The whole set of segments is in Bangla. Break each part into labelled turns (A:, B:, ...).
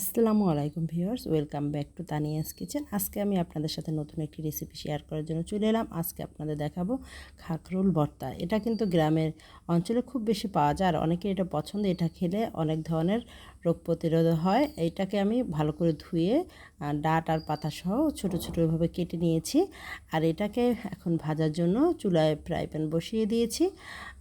A: আসসালামু আলাইকুম viewers, welcome back to Tania's kitchen. আজকে আমি আপনাদের সাথে নতুন একটি রেসিপি শেয়ার করার জন্য চলে এলাম। আজকে আপনাদের দেখাবো খাকরুল ভর্তা। এটা কিন্তু গ্রামের অঞ্চলে খুব বেশি পাওয়া যায়, আর অনেকে এটা পছন্দ, এটা খেলে অনেক ধরনের রোগ প্রতিরোধ হয়, এইটাকে আমি ভালো করে ধুয়ে ডাট আর পাতা সহ ছোটো ছোটোভাবে কেটে নিয়েছি। আর এটাকে এখন ভাজার জন্য চুলায় ফ্রাই প্যান বসিয়ে দিয়েছি।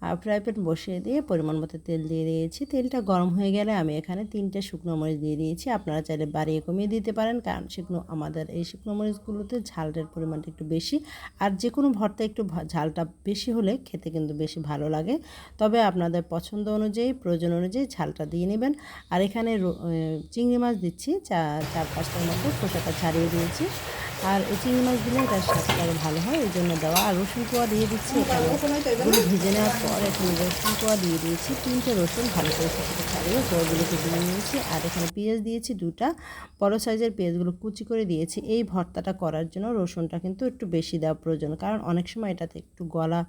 A: আর ফ্রাই প্যান বসিয়ে দিয়ে পরিমাণ মতো তেল দিয়ে দিয়েছি। তেলটা গরম হয়ে গেলে আমি এখানে তিনটে শুকনো মরিচ দিয়ে দিয়েছি। আপনারা চাইলে বাড়িয়ে কমিয়ে দিতে পারেন, কারণ শুকনো আমাদের এই শুকনো মরিচগুলোতে ঝালটার পরিমাণটা একটু বেশি। আর যে কোনো ভর্তা একটু ঝালটা বেশি হলে খেতে কিন্তু বেশি ভালো লাগে। তবে আপনাদের পছন্দ অনুযায়ী, প্রয়োজন অনুযায়ী ঝালটা দিয়ে নেবেন। আর এখানে চিংড়ি মাছ দিচ্ছি চার চার পাঁচটার মতো খোসাটা ছাড়িয়ে দিয়েছি। আর চিংড়ি মাছ দিলে এটার স্বাস্থ্য আরও ভালো হয় ওই জন্য দেওয়া। আর রসুন কোয়া দিয়ে দিচ্ছি এখানে। ভেজে নেওয়ার পর এখানে রসুন কোয়া দিয়ে দিয়েছি। তিনটে রসুন ভালো করে খোসাটা ছাড়িয়ে কোয়াগুলোকে দিয়ে নিয়েছি। আর এখানে পেঁয়াজ দিয়েছি দুটা। বড় সাইজের পেঁয়াজগুলো কুচি করে দিয়েছি। এই ভর্তাটা করার জন্য রসুনটা কিন্তু একটু বেশি দেওয়া প্রয়োজন। কারণ অনেক সময় এটাতে একটু গলা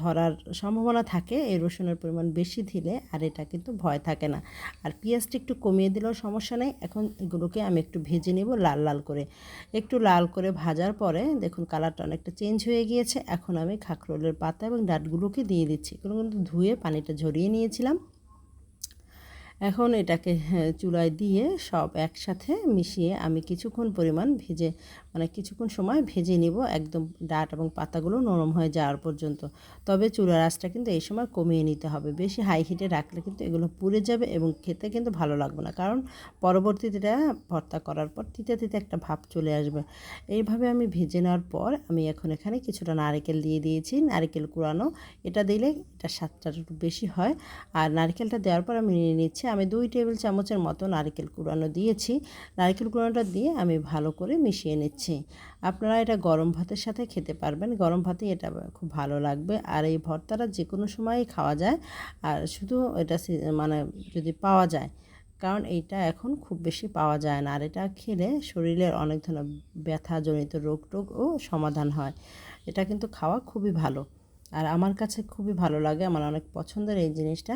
A: ধরার সম্ভাবনা থাকে। এই রসুনের পরিমাণ বেশি দিলে আর এটা কিন্তু ভয় থাকে না। আর পেঁয়াজটা একটু কমিয়ে দিলেও সমস্যা নেই। এখন এগুলোকে আমি একটু ভেজে নেব লাল লাল করে। একটু লাল করে ভাজার পরে দেখুন কালারটা অনেকটা চেঞ্জ হয়ে গিয়েছে। এখন আমি খাখরোলের পাতা এবং ডাটগুলোকে দিয়ে দিচ্ছি। এগুলো কিন্তু ধুয়ে পানিটা ঝরিয়ে নিয়েছিলাম। এখন এটাকে হ্যাঁ, চুলায় দিয়ে সব একসাথে মিশিয়ে আমি কিছুক্ষণ পরিমাণ ভেজে মানে কিছুক্ষণ সময় ভেজে নিব। একদম ডাট এবং পাতাগুলো নরম হয়ে যাওয়ার পর্যন্ত। তবে চুলার আঁচটা কিন্তু এই সময় কমিয়ে নিতে হবে। বেশি হাই হিটে রাখলে কিন্তু এগুলো পুড়ে যাবে এবং খেতে কিন্তু ভালো লাগবে না। কারণ পরবর্তীতে এটা ভর্তা করার পর তিতে তিতে একটা ভাব চলে আসবে। এইভাবে আমি ভেজে নেওয়ার পর আমি এখন এখানে কিছুটা নারকেল দিয়ে দিয়েছি। নারকেল কুড়ানো এটা দিলে এটা স্বাদটা একটু বেশি হয়। আর নারকেলটা দেওয়ার পর আমি নিয়ে নিচ্ছি আমি দুই টেবিল চামচের মতো নারকেল কুড়ানো দিয়েছি। নারকেল কুড়ানোটা দিয়ে আমি ভালো করে মিশিয়ে নিচ্ছি। আপনারা এটা গরম ভাতের সাথে খেতে পারবেন। গরম ভাতে এটা খুব ভালো লাগবে। আর এই ভর্তাটা যে কোনো সময়ই খাওয়া যায়। আর শুধু এটা মানে যদি পাওয়া যায়, কারণ এইটা এখন খুব বেশি পাওয়া যায় না। আর এটা খেলে শরীরের অনেক ধরনের ব্যথাজনিত রোগ টোগও সমাধান হয়। এটা কিন্তু খাওয়া খুবই ভালো। আর আমার কাছে খুবই ভালো লাগে, আমার অনেক পছন্দের এই জিনিসটা।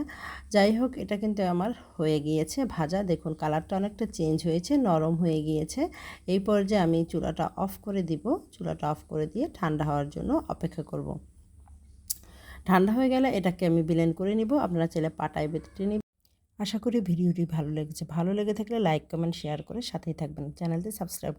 A: যাই হোক, এটা কিন্তু আমার হয়ে গিয়েছে ভাজা। দেখুন, কালারটা অনেকটা চেঞ্জ হয়েছে, নরম হয়ে গিয়েছে। এই পর্যায়ে আমি চুলাটা অফ করে দিব। চুলাটা অফ করে দিয়ে ঠান্ডা হওয়ার জন্য অপেক্ষা করব। ঠান্ডা হয়ে গেলে এটাকে আমি ব্লেন্ড করে নিব। আপনারা চাইলে পাটায় বেটে নিব। আশা করি ভিডিওটি ভালো লেগেছে। ভালো লেগে থাকলে লাইক কমেন্ট শেয়ার করে সাথেই থাকবেন। চ্যানেলটি সাবস্ক্রাইব